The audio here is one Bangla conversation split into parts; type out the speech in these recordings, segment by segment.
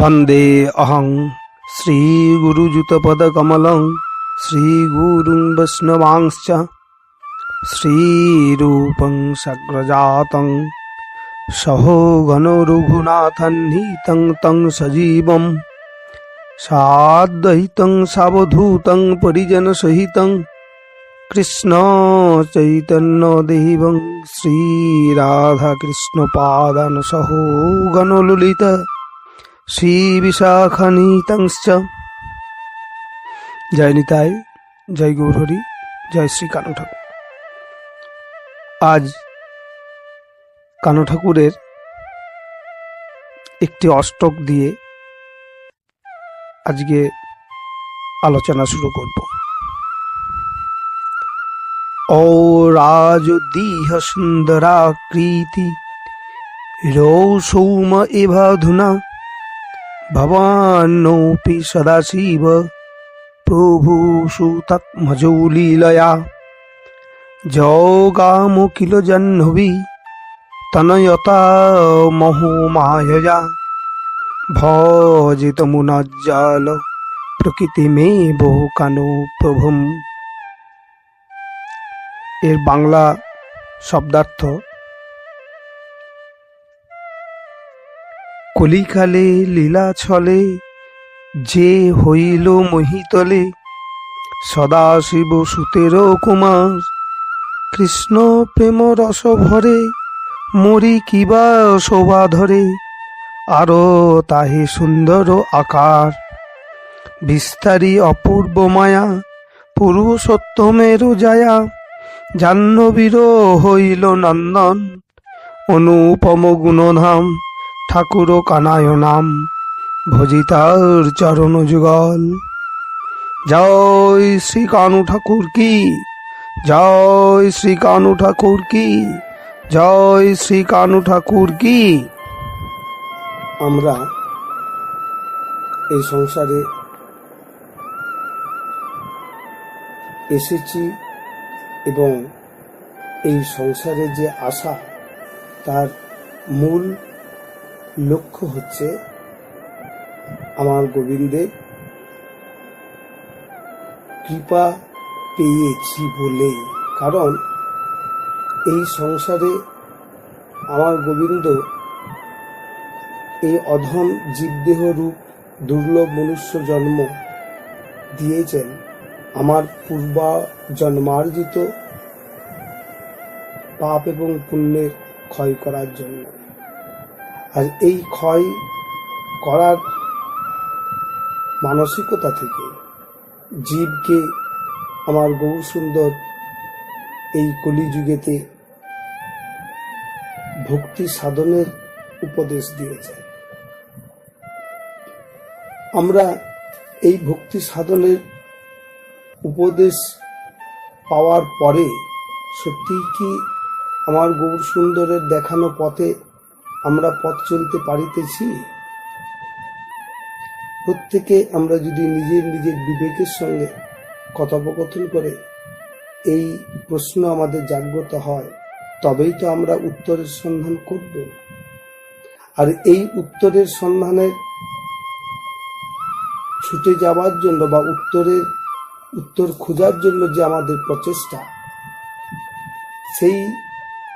वन्दे अहं श्रीगुरुयुतपदकमलं श्रीगुरुं वैष्णवांश्च श्रीरूपं सग्रजातं सहो गणरघुनाथन्नीतं तं सजीवं साद्वैतं सावधूतं परिजनसहितं कृष्णचैतन्यदेवं श्रीराधाकृष्णपादन सहो गणललित শ্রীবিশাখানিতাংশ্চ। জয় নিতাই, জয় গৌরহরি, জয় শ্রী কানু ঠাকুর আজ কানু ঠাকুরের একটি অষ্টক দিয়ে আজকে আলোচনা শুরু করব। ও রাজদীহ সুন্দরাকৃতি রৌ সৌম এভাধুনা भवान्नोऽपि सदाशिव प्रभुषु तत्मजौ लीलया जौगामो किल जह्नवि तनयता महोमायया भजितमुनज्जाल প্রকৃতিমেব কানো প্রভুম এর বাংলা শব্দার্থ কলিকালে লীলা ছলে, যে হইল মহিতলে, সদাশিব সুতের কুমার। কৃষ্ণ প্রেম রস ভরে, মরি কিবা শোভা ধরে, আরও তাহে সুন্দর আকার। বিস্তারী অপূর্ব মায়া, পুরুষোত্তমের যায়া জাহ্নবীর হইল নন্দন, অনুপম গুণধাম। ঠাকুর কানায় নাম, ভজিতার চরণ যুগল। জয় শ্রী কানু ঠাকুর কি? জয় শ্রী কানু ঠাকুর কি? জয় শ্রী কানু ঠাকুর কি? আমরা এই সংসারে এসেছি এবং এই সংসারে যে আশা, তার মূল লক্ষ্য হচ্ছে আমার গোবিন্দের কৃপা পেয়েছি বলেই কারণ এই সংসারে আমার গোবিন্দ এই অধম জীবদেহ রূপ দুর্লভ মনুষ্য জন্ম দিয়েছেন। আমার পূর্বা জন্মার্জিত পাপ এবং পুণ্যের ক্ষয় করার জন্য। আর এই ক্ষয় করার মানসিকতা থেকে জীবকে আমার গৌর সুন্দর এই কলিযুগেতে ভক্তি সাধনের উপদেশ দিয়েছে। আমরা এই ভক্তি সাধনের উপদেশ পাওয়ার পরে সত্যি কি আমার গৌর সুন্দরের দেখানো পথে আমরা পথ চলতে পারিতেছি? প্রত্যেকে আমরা যদি নিজের নিজের বিবেকের সঙ্গে কথোপকথন করে এই প্রশ্ন আমাদের জাগ্রত হয়, তবেই তো আমরা উত্তরের সন্ধান করব। আর এই উত্তরের সন্ধানের ছুটে যাওয়ার জন্য বা উত্তরের, উত্তর খোঁজার জন্য যে আমাদের প্রচেষ্টা, সেই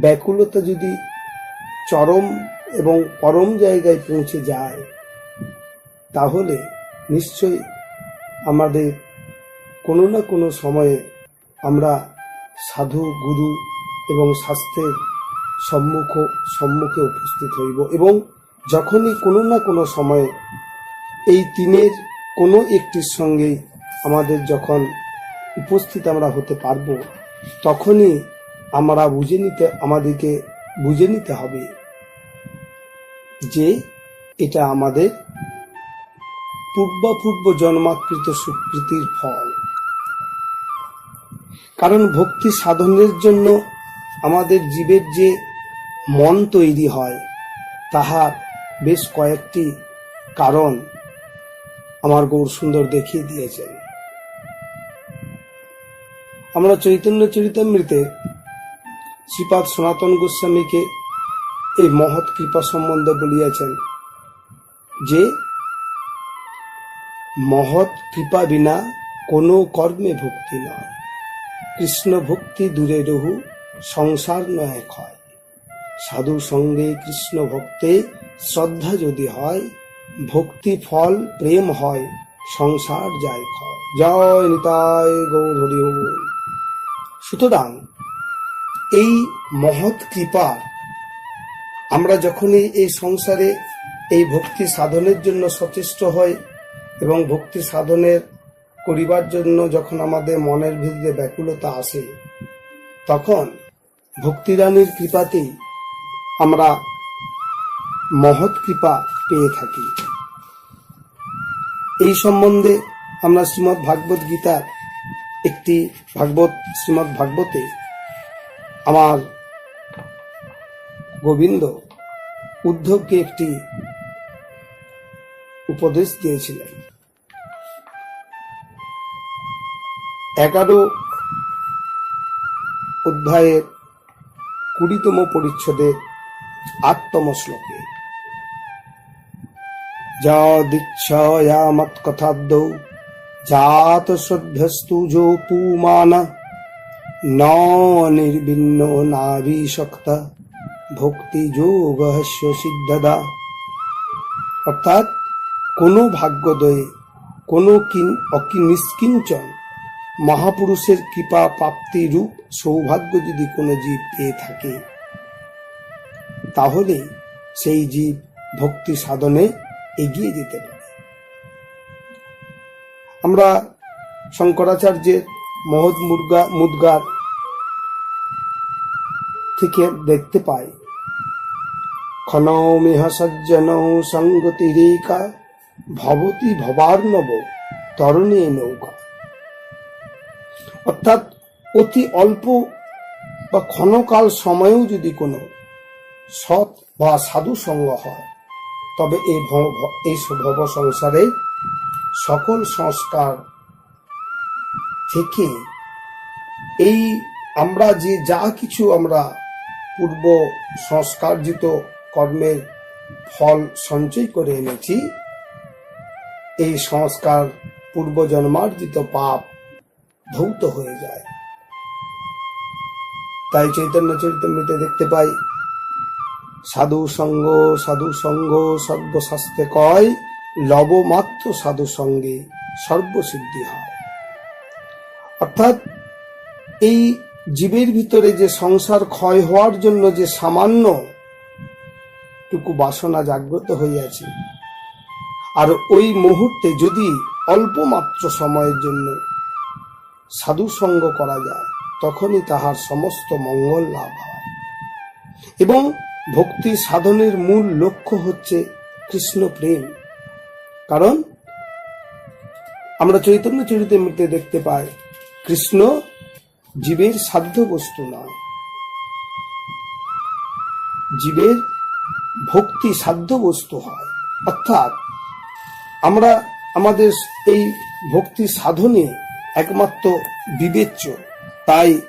ব্যাকুলতা যদি চরম এবং পরম জায়গায় পৌঁছে যায়, তাহলে নিশ্চয়ই আমাদের কোনো না কোনো সময়ে আমরা সাধু, গুরু এবং শাস্ত্রের সম্মুখ, সম্মুখে উপস্থিত হইব। এবং যখনই কোনো না কোনো সময়ে এই তিনের কোনো একটির সঙ্গেই আমাদের যখন উপস্থিত আমরা হতে পারব, তখনই আমরা বুঝে নিতে, আমাদেরকে বুঝে নিতে হবে। যে এটা আমাদের পূর্বপূর্ব জন্মাকৃত সুকৃতির ফল। কারণ ভক্তি সাধনের জন্য আমাদের জীবের যে মন তৈরি হয়, তাহার বেশ কয়েকটি কারণ আমার গৌর সুন্দর দেখিয়ে দিয়েছেন। আমরা চৈতন্য চরিতামৃতে শ্রীপাদ সনাতন গোস্বামীকে এই মহৎ কৃপা সম্বন্ধে বলিয়াছেন যে, মহৎ কৃপা বিনা কোনো কর্মে ভক্তি নয়। কৃষ্ণ ভক্তি দূরে রহু, সংসার নয় ক্ষয়। সাধু সঙ্গে কৃষ্ণ ভক্তে শ্রদ্ধা যদি হয়, ভক্তি ফল প্রেম হয়, সংসার যায় ক্ষয়। জয় নিতাই গৌর হরি সুতরাং এই মহৎ কৃপা আমরা যখনই এই সংসারে এই ভক্তি সাধনের জন্য সচেষ্ট হই এবং ভক্তি সাধনের করিবার জন্য যখন আমাদের মনের ভিতরে ব্যাকুলতা আসে, তখন ভক্তিরানীর কৃপাতেই আমরা মহৎ কৃপা পেয়ে থাকি। এই সম্বন্ধে আমরা শ্রীমৎ ভাগবত গীতার একটি ভাগবত শ্রীমৎ ভাগবতে আমার গোবিন্দ উদ্ধবকে একটি উপদেশ দিয়েছিলেন। এগারো অধ্যায়ের কুড়িতম পরিচ্ছদে আটতম শ্লোকে যা দীক্ষায়া মৎকথাদ্যৌ জাত শ্রদ্ধস্তু যো পুমান ন নির্বিন্ন নাভিশক্ত ভক্তি যোগ সিদ্ধদা অর্থাৎ কোনো ভাগ্যোদয়ে কোনো নিষ্কিঞ্চন মহাপুরুষের কৃপা প্রাপ্তি রূপ সৌভাগ্য যদি কোনো জীব পেয়ে থাকে, তাহলে সেই জীব ভক্তি সাধনে এগিয়ে যেতে পারে। আমরা শঙ্করাচার্যের মহৎ মুর্গা মুদ্গার থেকে দেখতে পাই। ক্ষণমিহ সজ্জন সঙ্গতিরেকা, ভবতি ভবার্ণব তরণী নৌকা। অর্থাৎ অতি অল্প বা ক্ষণকাল সময়েও যদি কোনো সৎ বা সাধু সঙ্গ হয়, তবে এই এই ভব সংসারে সকল সংস্কার থেকে এই আমরা যে যা কিছু আমরা পূর্ব সংস্কারজিত কর্মের ফল সঞ্চয় করে এনেছি। এই সংস্কার পূর্ব জন্মার্জিত পাপ ধৌত হয়ে যায়। তাই চৈতন্য চরিতামৃতে দেখতে পাই, সাধু সঙ্গ সাধু সঙ্গ, সর্বশাস্ত্রে কয় লবমাত্র সাধু সঙ্গে সর্বসিদ্ধি হয়। অর্থাৎ এই জীবের ভিতরে যে সংসার ক্ষয় হওয়ার জন্য যে সামান্য টুকু বাসনা জাগ্রত হইয়াছে, আর ওই মুহূর্তে যদি অল্প মাত্র সময়ের জন্য সাধু সঙ্গ করা যায়, তখনই তাহার সমস্ত মঙ্গল লাভ হয়। এবং ভক্তি সাধনের মূল লক্ষ্য হচ্ছে কৃষ্ণ প্রেম। কারণ আমরা চৈতন্য চরিতামৃতে দেখতে পাই, কৃষ্ণ জীবের সাধ্য বস্তু নয়। জীবের ভক্তি সাধ্য বস্তু হয়। অর্থাৎ আমরা আমাদের এই ভক্তি সাধনে একমাত্র বিবেচ্য। তাই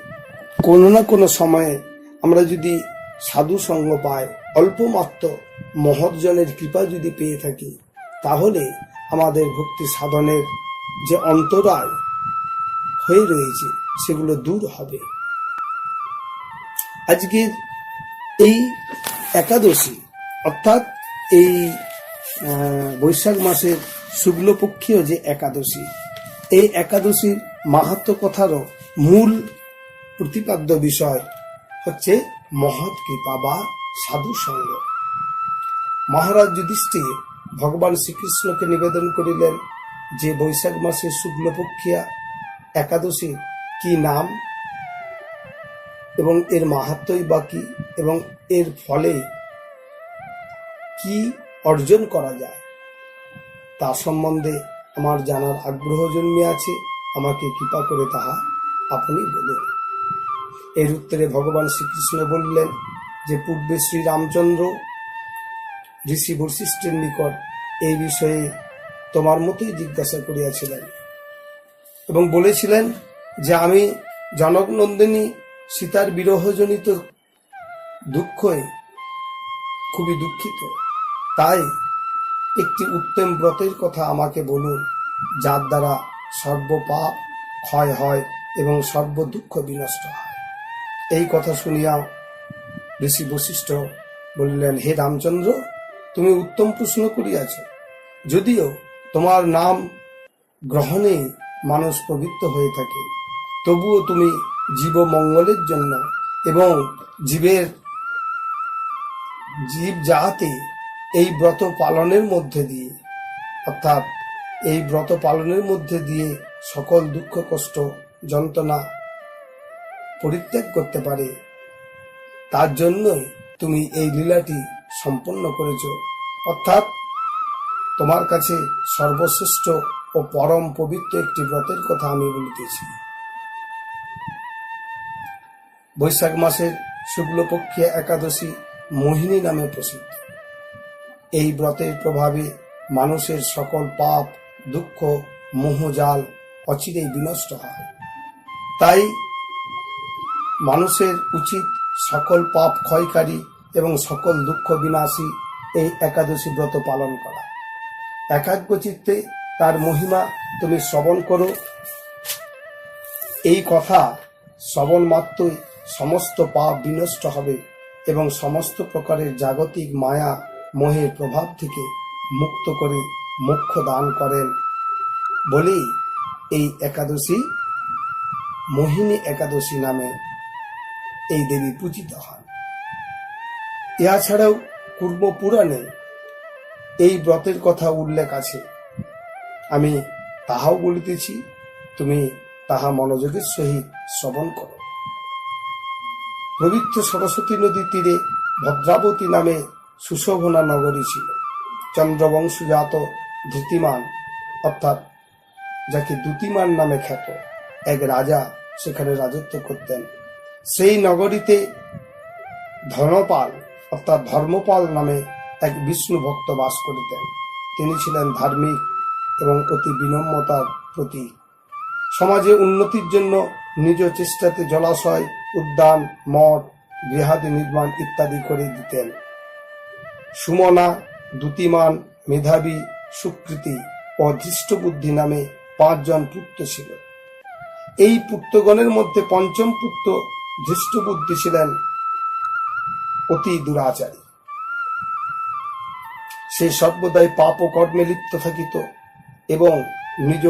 কোনো না কোনো সময়ে আমরা যদি সাধু সঙ্গ পাই, অল্প মাত্র মহৎজনের কৃপা যদি পেয়ে থাকি, তাহলে আমাদের ভক্তি সাধনের যে অন্তরায় হয়ে রয়েছে, সেগুলো দূর হবে। আজকের এই একাদশী, অর্থাৎ এই বৈশাখ মাসের শুক্লপক্ষীয় যে একাদশী, এই একাদশীর মাহাত্ম কথারও মূল প্রতিপাদ্য বিষয় হচ্ছে মহৎ কৃপা বা সাধু সঙ্গ। মহারাজ যুধিষ্ঠির ভগবান শ্রীকৃষ্ণকে নিবেদন করিলেন যে বৈশাখ মাসের শুক্লপক্ষিয়া একাদশী কি নাম? এবং এর মাহাত্মই বা কি? এবং এর ফলে কি অর্জন করা যায়? তা সম্বন্ধে আমার জানার আগ্রহ জন্মে আছে। আমাকে কৃপা করে তাহা আপনি বলুন। এর উত্তরে ভগবান শ্রীকৃষ্ণ বললেন যে, পূর্বে শ্রী রামচন্দ্র ঋষি বশিষ্ঠের নিকট এই বিষয়ে তোমার মতোই জিজ্ঞাসা করিয়াছিলেন। এবং বলেছিলেন যে আমি জনকনন্দিনী সীতার বিরহজনিত দুঃখে খুবই দুঃখিত। তাই একটি উত্তম ব্রতের কথা আমাকে বলুন, যার দ্বারা সর্বপাপ ক্ষয় হয় এবং সর্ব দুঃখ বিনষ্ট হয়। এই কথা শুনিয়া ঋষি বশিষ্ঠ বলিলেন, হে রামচন্দ্র, তুমি উত্তম প্রশ্ন করিয়াছ। যদিও তোমার নাম গ্রহণে মানুষ পবিত্র হয়ে থাকে। তবুও তুমি জীব মঙ্গলের জন্য এবং জীবের, জীব যাহাতে এই ব্রত পালনের মধ্যে দিয়ে, অর্থাৎ এই ব্রত পালনের মধ্যে দিয়ে সকল দুঃখ, কষ্ট, যন্ত্রণা পরিত্যাগ করতে পারে, তার জন্যই তুমি এই লীলাটি সম্পন্ন করেছ। অর্থাৎ তোমার কাছে সর্বশ্রেষ্ঠ ও পরম পবিত্র একটি ব্রতের কথা আমি বলিতেছি। বৈশাখ মাসের শুক্লপক্ষে একাদশী মোহিনী নামে প্রসিদ্ধ। এই ব্রতের প্রভাবে মানুষের সকল পাপ, দুঃখ মোহজাল অচিরেই বিনষ্ট হয়। তাই মানুষের উচিত সকল পাপ ক্ষয়কারী এবং সকল দুঃখ বিনাশী এই একাদশী ব্রত পালন করা। একাগ্র চিত্তে তার মহিমা তুমি শ্রবণ করো। এই কথা শ্রবণ মাত্রই সমস্ত পাপ বিনষ্ট হবে এবং সমস্ত প্রকারের জাগতিক মায়া মোহের প্রভাব থেকে মুক্ত করে মোক্ষ দান করেন। বলেই এই একাদশী মোহিনী একাদশী নামে এই দেবী পূজিত হন। ইহা ছাড়াও পূর্ব পুরাণে এই ব্রতের কথা উল্লেখ আছে। আমি তাহাও বলিতেছি, তুমি তাহা মনোযোগের সহিত শ্রবণ করো। পবিত্র সরস্বতী নদীর তীরে ভদ্রাবতী নামে সুশোভনা নগরী ছিল। চন্দ্রবংশজাত ধৃতিমান, অর্থাৎ যাকে দ্যুতিমান নামে খ্যাত, এক রাজা সেখানে রাজত্ব করতেন। সেই নগরীতে ধর্মপাল, অর্থাৎ ধর্মপাল নামে এক বিষ্ণু ভক্ত বাস করিতেন। তিনি ছিলেন ধার্মিক এবং অতি বিনম্রতার প্রতীক সমাজে উন্নতির জন্য নিজ চেষ্টাতে জলাশয়, উদ্যান, মঠ, গৃহাদি নির্মাণ ইত্যাদি করে দিতেন। সুমনা, দ্যুতিমান, মেধাবী, সুকৃতি ও ধৃষ্টবুদ্ধি নামে পাঁচজন পুত্র ছিল। এই পুত্রগণের মধ্যে পঞ্চম পুত্র ধৃষ্টবুদ্ধি ছিলেন অতি দুরাচারী। সে সর্বদাই পাপ ও কর্মে লিপ্ত থাকিত। এবং নিজ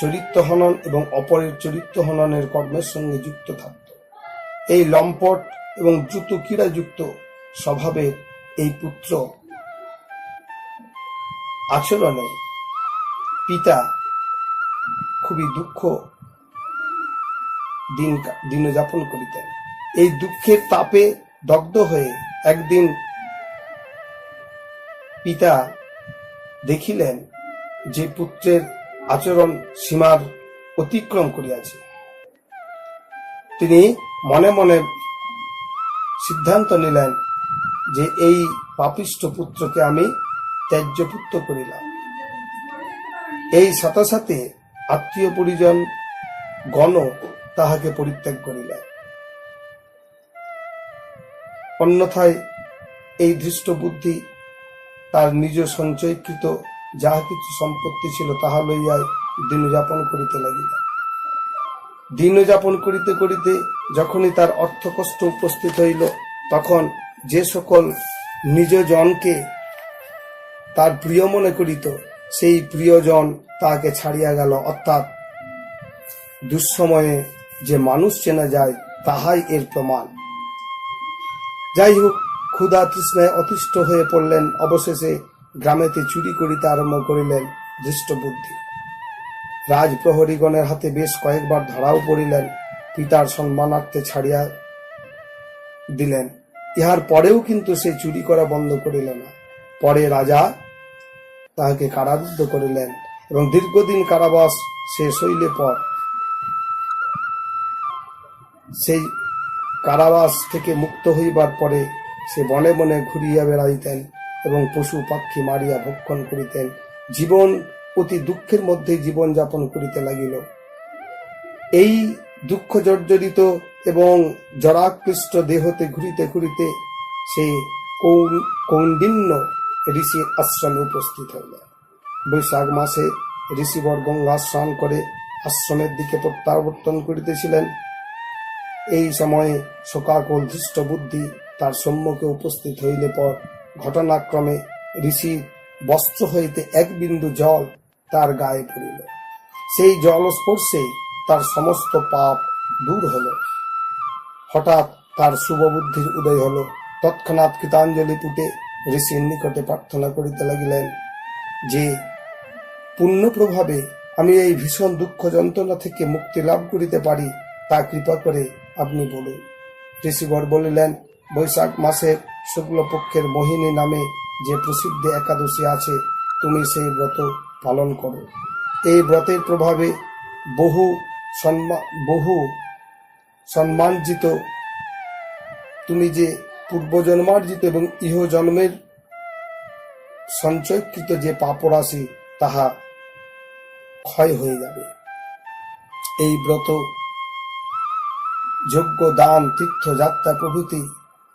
চরিত্র হনন এবং অপরের চরিত্র হননের কর্মের সঙ্গে যুক্ত থাকত। এই লম্পট এবং দ্রুত ক্রীড়াযুক্ত স্বভাবের এই পুত্র আচরণে পিতা খুবই দুঃখ দিন দিনযাপন করিতেন। এই দুঃখের তাপে দগ্ধ হয়ে একদিন পিতা দেখিলেন যে পুত্রের আচরণ সীমার অতিক্রম করিয়াছে। তিনি মনে মনে সিদ্ধান্ত নিলেন যে এই পাপিষ্ঠ পুত্রকে আমি ত্যায্য পুত্র করিলাম। এই সাথে সাথে আত্মীয় পরিজন গণ তাহাকে পরিত্যাগ করিলেন। অন্যথায় এই ধৃষ্ট বুদ্ধি তার নিজ সঞ্চয়কৃত যাহা কিছু সম্পত্তি ছিল তাহা লইয়াই দিনযাপন করিতে লাগিল। দিনযাপন করিতে করিতে যখনই তার অর্থ কষ্ট উপস্থিত হইল, তখন যে সকল নিজ জনকে তার প্রিয় মনে করিত, সেই প্রিয়জন তাহাকে ছাড়িয়া গেল। অর্থাৎ দুঃসময়ে যে মানুষ চেনা যায়, তাহাই এর প্রমাণ। যাই হোক, ক্ষুধা তৃষ্ণায় অতিষ্ঠ হয়ে পড়লেন অবশেষে গ্রামেতে চুরি করিতে আরম্ভ করিলেন দৃষ্ট বুদ্ধি রাজপ্রহরীগণের হাতে বেশ কয়েকবার ধরাও পড়িলেন, পিতার সম্মানার্থে ছাড়িয়া দিলেন। ইহার পরেও কিন্তু সে চুরি করা বন্ধ করিল না। পরে রাজা তাহাকে কারারুদ্ধ করিলেন এবং দীর্ঘদিন কারাবাস শেষ হইলে পর সেই কারাবাস থেকে মুক্ত হইবার পরে সে বনে বনে ঘুরিয়া বেড়াইতেন। এবং পশু পাখি মারিয়া ভক্ষণ করিতেন। জীবন অতি দুঃখের মধ্যে জীবন যাপন করিতে লাগিল। এই দুঃখ জর্জরিত এবং জরাকৃষ্ট দেহতে ঘুরিতে ঘুরিতে সে কৌন্ডিন্য ঋষির আশ্রমে উপস্থিত হইল বৈশাখ মাসে ঋষিবর গঙ্গা স্নান করে আশ্রমের দিকে প্রত্যাবর্তন করিতেছিলেন। এই সময়ে শোকাকুল ধৃষ্ট বুদ্ধি তার সম্মুখে উপস্থিত হইলে পর ঘটনাক্রমে ঋষির বস্ত্র হইতে এক বিন্দু জল তার গায়ে পড়িল। সেই জল স্পর্শে তার সমস্ত পাপ দূর হল। হঠাৎ তার শুভ বুদ্ধির উদয় হল। তৎক্ষণাৎ কৃতাঞ্জলি পুটে ঋষির নিকটে প্রার্থনা করিতে লাগিলেন যে পুণ্য প্রভাবে আমি এই ভীষণ দুঃখ যন্ত্রণা থেকে মুক্তি লাভ করিতে পারি, তা কৃপা করে আপনি বলুন। ঋষিবর বলিলেন, বৈশাখ মাসের শুক্লপক্ষের মোহিনী নামে যে প্রসিদ্ধ একাদশী আছে, তুমি সেই ব্রত পালন করো। এই ব্রতের প্রভাবে বহু সম্মান বহু সম্মানজিত তুমি যে পূর্বজন্মার্জিত এবং ইহ জন্মের সঞ্চয়কৃত যে পাপরাশি, তাহা ক্ষয় হয়ে যাবে। এই ব্রত যোগ্য দান তীর্থযাত্রা প্রভৃতি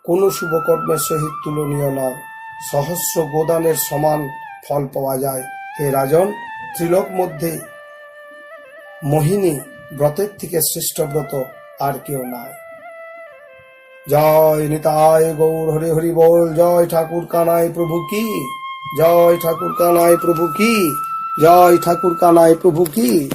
কোনো শুভকর্মের সহিত তুলনীয় নয়। সহস্র গোদানের সমান ফল পাওয়া যায়। হে রাজন, ত্রিলোক মধ্যে মোহিনী ব্রতের থেকে শ্রেষ্ঠ ব্রত আর কেউ নাই। জয় নিতায় গৌর হরি হরি বল, জয় ঠাকুর কানাই প্রভু কি? জয় ঠাকুর কানাই প্রভু কি? জয় ঠাকুর কানাই প্রভু কি?